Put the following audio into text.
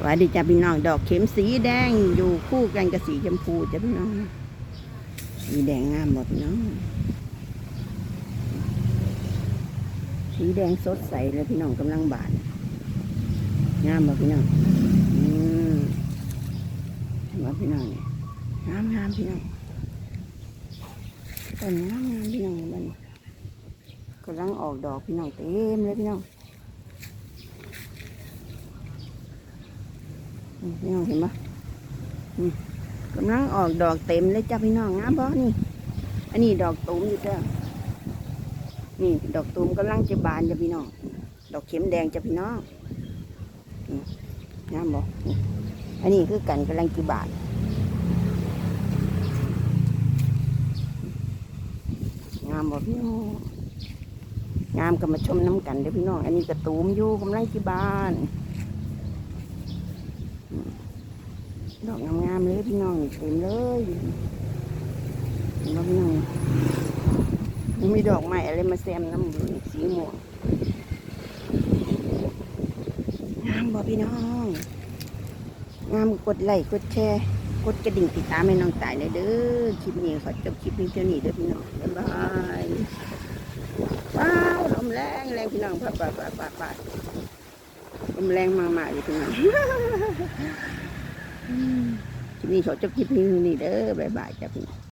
สวัสดีจ้าพี่น้อง ดอกเข็มสีแดงอยู่คู่กันกับสีชมพูจ้าพี่น้องสีแดงงามหมดพี่น้องสีแดงสดใสเลยพี่น้องกำลังบานงามหมดพี่น้องอืมเห็นไหมพี่น้องเนี่ยงามงามพี่น้องต้นงามงามพี่น้องมันกำลังออกดอกพี่น้องเต็มเลยพี่น้อง พี่น้องเห็นปะกำลังออกดอกเต็มเลยจ้าพี่น้องงามบ่นี่ อันนี้ดอกตูมอยู่จ้านี่ ดอกตูมกำลังจะบานจ้าพี่น้อง ดอกเข็มแดงจ้าพี่น้องงามบ่นี่อันนี้คือกันกำลังจะบานงามบ่พี่น้องงามก็มาชมน้ำกันเด้อพี่น้อง อันนี้กระตูมอยู่กำลังจะบาน ดอกงามๆเลยพี่น้องเต็มเลยเห็นไหมพี่น้องยังมีดอกไม้อะไรมาแซมน้ำมสีม่วงงามบ่พี่น้องงามกดไลค์กดแชร์กดกระดิ่งติดตามให้น้องตายเลยเด้อคลิปนี้ขอจบคลิปเพียงเท่านี้เด้อพี่น้องบ๊ายบายว้าวลมแรงแรงพี่น้องพัดพัดพัดพัดพัดลมแรงมากๆเลยพี่น้อง ที่นี้ขอจะคิดพิงนี่เด้อบ๊ายบายจ้ะพี่